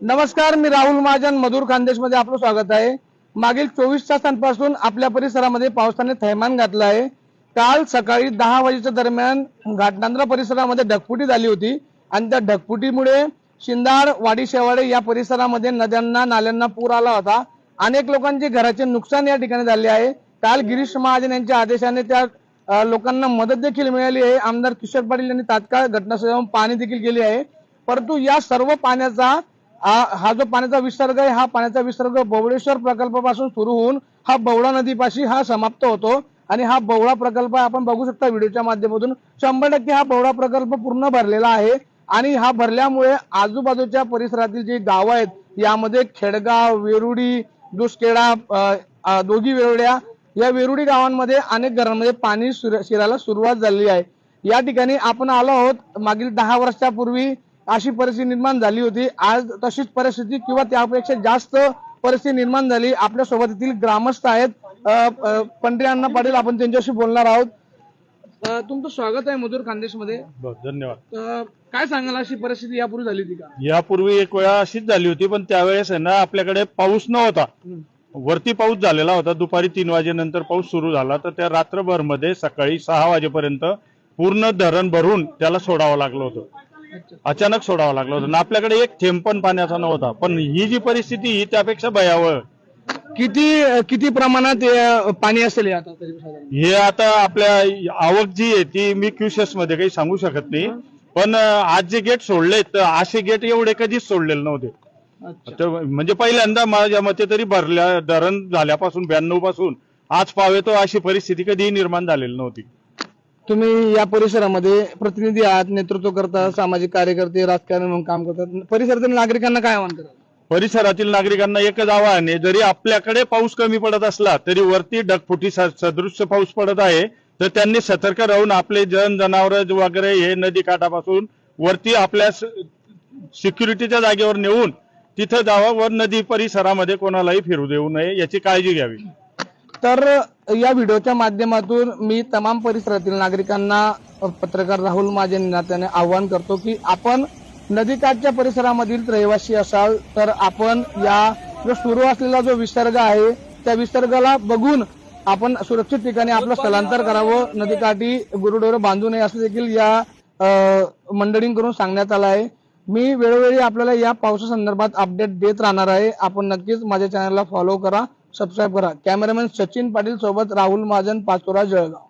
नमस्कार मी राहुल महाजन मधुर खानदेशमध्ये आपलं स्वागत आहे. मागील चोवीस तासांपासून आपल्या परिसरामध्ये पावसाने थैमान घातलं आहे. काल सकाळी दहा वाजेच्या दरम्यान घाटनांद्रा परिसरामध्ये ढगफुटी झाली होती आणि त्या ढगफुटीमुळे शिंदाड वाडी शेवाडे या परिसरामध्ये नद्यांना नाल्यांना पूर आला होता. अनेक लोकांचे घराचे नुकसान या ठिकाणी झाले आहे. काल गिरीश महाजन यांच्या आदेशाने त्या लोकांना मदत देखील मिळाली आहे. आमदार किशोर पाटील यांनी तात्काळ घटनास्थळी पाणी देखील केली आहे. परंतु या सर्व पाण्याचा हा हा जो पाण्याचा विसर्ग आहे हा पाण्याचा विसर्ग बवळेश्वर प्रकल्पापासून सुरू होऊन हा बवळा नदीपाशी हा समाप्त होतो. आणि हा बवळा प्रकल्प आपण बघू शकता व्हिडिओच्या माध्यमातून. शंभर टक्के हा बवळा प्रकल्प पूर्ण भरलेला आहे. आणि हा भरल्यामुळे आजूबाजूच्या परिसरातील जी गावं आहेत यामध्ये खेडगाव वेरुडी दुसखेडा दोघी वेरुड्या या वेरुडी गावांमध्ये अनेक घरांमध्ये पाणी शिरायला सुरुवात झालेली आहे. या ठिकाणी आपण आलो आहोत मागील दहा वर्षापूर्वी अशी परिस्थिती निर्माण झाली होती. आज तशीच परिस्थिती किंवा त्यापेक्षा जास्त परिस्थिती निर्माण झाली. आपल्यासोबत येथील ग्रामस्थ आहेत. पंढरी अण्णा पाटील आपण त्यांच्याशी बोलणार आहोत. तुमचं स्वागत आहे मधुर खानदेशमध्ये धन्यवाद. काय सांगाल अशी परिस्थिती यापूर्वी झाली होती का? यापूर्वी एक वेळा अशीच झाली होती पण त्यावेळेस आहे ना आपल्याकडे पाऊस नव्हता. वरती पाऊस झालेला होता. दुपारी तीन वाजेनंतर पाऊस सुरू झाला. तर त्या रात्रभरमध्ये सकाळी सहा वाजेपर्यंत पूर्ण धरण भरून त्याला सोडावं लागलं होतं. अचानक सोडावं लागलं होतं. आपल्याकडे एक थेंब पण पाण्याचा नव्हता. पण ही जी परिस्थिती ही त्यापेक्षा भयावह. किती किती प्रमाणात अ, पाणी असेल हे आता तरी साधारण? हे आता आपल्या आवक जी आहे ती मी क्युशसमध्ये काही सांगू शकत नाही. पण अं, आज जे गेट सोडले तर असे गेट एवढे कधीच सोडलेले नव्हते. अच्छा. तर म्हणजे पहिल्यांदा माझ्या मते तरी भरल्या धरण झाल्यापासून ब्याण्णवपासून आज पावेतो अशी परिस्थिती कधीही निर्माण झालेली नव्हती. तुम्ही या परिसरामध्ये प्रतिनिधी आहात नेतृत्व करता सामाजिक कार्यकर्ते राजकारण म्हणून काम करतात. परिसरातील नागरिकांना काय आवाहन कराल? परिसरातील नागरिकांना एकच आवाहन आहे जरी आपल्याकडे पाऊस कमी पडत असला तरी वरती ढगफुटी स- सदृश्य पाऊस पडत आहे तर त्यांनी सतर्क राहून आपले जन जनावर वगैरे हे नदी काठापासून वरती आपल्या सिक्युरिटीच्या जागेवर नेऊन तिथं जावं वर नदी परिसरामध्ये कोणालाही फिरू देऊ नये याची काळजी घ्यावी. तर या व्हिडिओच्या माध्यमातून मी तमाम परिसरातील नागरिकांना पत्रकार राहुल माझे नात्याने आवाहन करतो की आपण नदीकाठच्या परिसरामधील रहिवासी असाल तर आपण या जो सुरू असलेला जो विसर्ग आहे त्या विसर्गाला बघून आपण सुरक्षित ठिकाणी आपलं स्थलांतर करावं. नदीकाठी गुरुडोरं बांधू नये असं देखील या मंडळींकडून सांगण्यात आलं आहे. मी वेळोवेळी आपल्याला या पावसासंदर्भात अपडेट देत राहणार आहे. आपण नक्कीच माझ्या चॅनलला फॉलो करा. सबस्क्राईब करा. कॅमेरामॅन सचिन पाटील सोबत राहुल महाजन पाचोरा जळगाव.